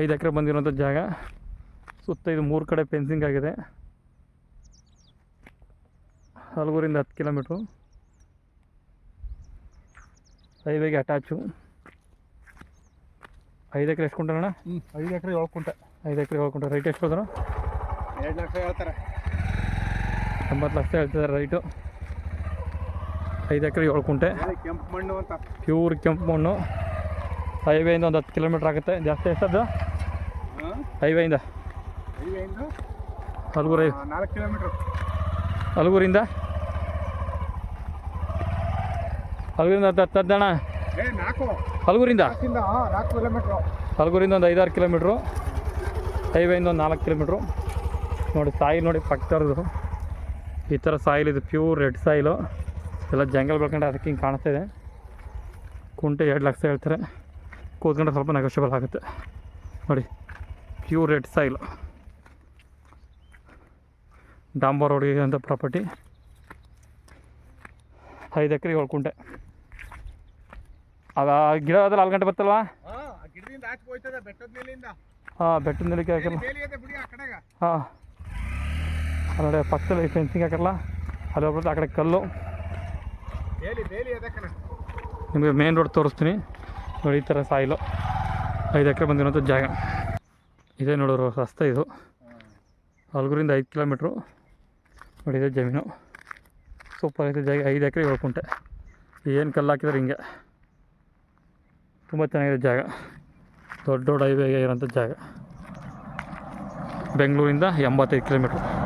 ಐದು ಎಕರೆ ಬಂದಿರೋಂಥ ಜಾಗ. ಸುತ್ತ ಇದು ಮೂರು ಕಡೆ ಫೆನ್ಸಿಂಗ್ ಆಗಿದೆ. ಹಲಗೂರಿಂದ ಹತ್ತು ಕಿಲೋಮೀಟ್ರು. ಹೈವೇಗೆ ಅಟ್ಯಾಚು. ಐದು ಎಕರೆ ಎಷ್ಟು ಕುಂಟಣ ಹ್ಞೂ ಐದು ಎಕರೆ ಏಳು ಕುಂಟೆ. ಐದು ಎಕರೆ ಹೋಗ್ಕೊಂಡ್ರೆ ರೈಟ್ ಎಷ್ಟು ಹೋದ್ರು ಎರಡು ಲಕ್ಷ ಹೇಳ್ತಾರೆ. ಎಂಬತ್ತು ಲಕ್ಷ ಹೇಳ್ತಿದ್ದಾರೆ ರೈಟು. ಐದು ಎಕರೆ ಏಳು ಕುಂಟೆ. ಕೆಂಪು ಮಣ್ಣು ಅಂತ. ಪ್ಯೂರ್ ಕೆಂಪು ಮಣ್ಣು. ಹೈವೇಯಿಂದ ಒಂದು ಹತ್ತು ಕಿಲೋಮೀಟ್ರ್ ಆಗುತ್ತೆ. ಜಾಸ್ತಿ ಎಷ್ಟದ್ದು ಹೈವೇಯಿಂದ ಹಲಗೂರು ನಾಲ್ಕು ಕಿಲೋಮೀಟ್ರ್. ಹಲಗೂರಿಂದ? ಹಲಗೂರಿಂದ ಹತ್ತು ಹತ್ತು ಹತ್ತು ಏ ನಾಲ್ಕು. ಹಲಗೂರಿಂದ? ಹಲಗೂರಿಂದ ಒಂದು ಐದಾರು ಕಿಲೋಮೀಟ್ರು. ಹೈವೇಯಿಂದ ಒಂದು ನಾಲ್ಕು ಕಿಲೋಮೀಟ್ರು. ನೋಡಿ ಸಾಯಿಲ್ ನೋಡಿ ಪಕ್ಕದವ್ರದ್ದು ಈ ಥರ ಸಾಯಿಲ್ ಇದು ಪ್ಯೂರ್ ರೆಡ್ ಸಾಯಿಲು. ಎಲ್ಲ ಜಂಗಲ್ ಬೆಳ್ಕೊಂಡ್ರೆ ಅದಕ್ಕೆ ಹಿಂಗೆ ಕಾಣಿಸ್ತಾ ಇದೆ. ಕುಂಟೆ ಎರಡು ಲಕ್ಷ ಹೇಳ್ತಾರೆ. ಕೂತ್ಕೊಂಡ್ರೆ ಸ್ವಲ್ಪ ನೆಗೋಷಿಯಬಲ್ ಆಗುತ್ತೆ. ನೋಡಿ. ಪ್ಯೂರ್ ರೆಡ್ ಸಾಯಿಲು ಡಾಂಬರ್ ರೋಡಿಗೆ ಅಂತ ಪ್ರಾಪರ್ಟಿ ಐದು ಎಕರೆ ಏಳು ಕುಂಟೆ. ಆಗ ಗಿಡ ಆದ್ರೆ ನಾಲ್ಕು ಗಂಟೆ ಬರ್ತಲ್ವಾ ಹಾಂ ಬೆಟ್ಟದ ನೆಲಕ್ಕೆ ಹಾಕಲ್ಲ. ಹಾಂ. ನೋಡಿ ಪಕ್ಕದಲ್ಲಿ ಫೆನ್ಸಿಂಗ್ ಹಾಕಲ್ಲ. ಅಲ್ಲಿ ಹೋಗ್ಬಿಟ್ಟು ಆ ಕಡೆ ಕಲ್ಲು. ನಿಮಗೆ ಮೇನ್ ರೋಡ್ ತೋರಿಸ್ತೀನಿ. ನೋಡಿ ಈ ಥರ ಸಾಯಿಲು. ಐದು ಎಕರೆ ಬಂದಿರೋಂಥ ಜಾಗ. ಇದೇ ನೋಡೋರು ರಸ್ತೆ ಇದು. ಹಲಗೂರಿಂದ ಐದು ಕಿಲೋಮೀಟ್ರು ನೋಡಿ ಇದೆ ಜಮೀನು. ಸೂಪರ್ ಐತೆ ಜಾಗ, ಐದು ಎಕರೆ ಏಳು ಕುಂಟೆ. ಏನು ಕಲ್ಲು ಹಾಕಿದ್ರೆ ಹಿಂಗೆ. ತುಂಬ ಚೆನ್ನಾಗಿದೆ ಜಾಗ. ದೊಡ್ಡ ದೊಡ್ಡ ಹೈವೇಗೆ ಇರೋಂಥ ಜಾಗ. ಬೆಂಗಳೂರಿಂದ ಎಂಬತ್ತೈದು ಕಿಲೋಮೀಟ್ರು.